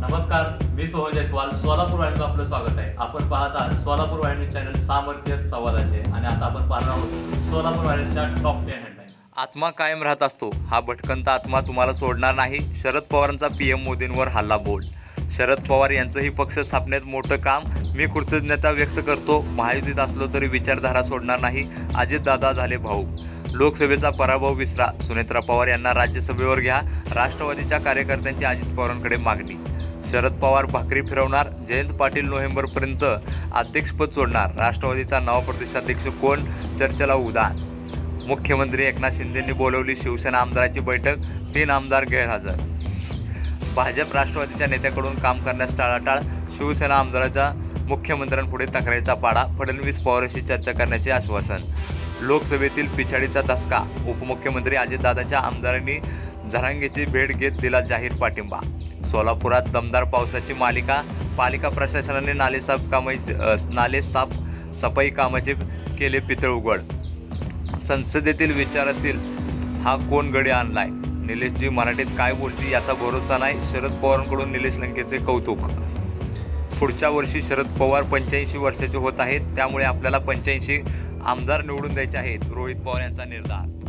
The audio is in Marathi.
नमस्कार मी सोहन जयस्वाल सोलापूर वाहिनीचं आपलं स्वागत आहे. आपण पाहत आहात सोलापूर वाहिनी चॅनल सामर्थ्य संवादाचे आणि आता आपण पाहणार आहोत सोलापूर वाहिनीच्या टॉप टेन हेडलाईन आत्मा कायम राहत असतो. हा भटकंता आत्मा तुम्हाला सोडणार नाही. शरद पवारांचा पी एम मोदींवर हल्ला बोल. शरद पवार यांचंही पक्ष स्थापनेत मोठं काम. मी कृतज्ञता व्यक्त करतो. महायुतीत असलो तरी विचारधारा सोडणार नाही. अजितदादा झाले भाऊ. लोकसभेचा पराभव विसरा. सुनेत्रा पवार यांना राज्यसभेवर घ्या. राष्ट्रवादीच्या कार्यकर्त्यांची अजित पवारांकडे मागणी. शरद पवार भाकरी फिरवणार जयंत पाटील नोव्हेंबरपर्यंत अध्यक्षपद सोडणार. राष्ट्रवादीचा नवा प्रदेशाध्यक्ष कोण? चर्चेला उदान मुख्यमंत्री एकनाथ शिंदेंनी बोलवली शिवसेना आमदाराची बैठक तीन आमदार गैरहजर. भाजप राष्ट्रवादीच्या नेत्याकडून काम करण्यास टाळाटाळ शिवसेना आमदाराचा मुख्यमंत्र्यांपुढे तक्रारीचा पाडा फडणवीस पवारांशी चर्चा करण्याचे आश्वासन. लोकसभेतील पिछाडीचा धसका उपमुख्यमंत्री अजितदादाच्या आमदारांनी झरांगेची भेट घेत दिला जाहीर पाठिंबा. सोलापुरात दमदार पावसाची मालिका. पालिका प्रशासनाने नालेसाफ कामा नाले साफ सफाई कामाचे केले पितळ उघड. संसदेतील विचारातील हा कोण गडी आणलाय? निलेशजी मराठीत काय बोलती याचा भरोसा नाही. शरद पवारांकडून निलेश लंकेचे कौतुक. पुढच्या वर्षी शरद पवार पंच्याऐंशी वर्षाचे होत आहेत. त्यामुळे आपल्याला पंच्याऐंशी आमदार निवडून द्यायचे आहेत. रोहित पवार यांचा निर्धार.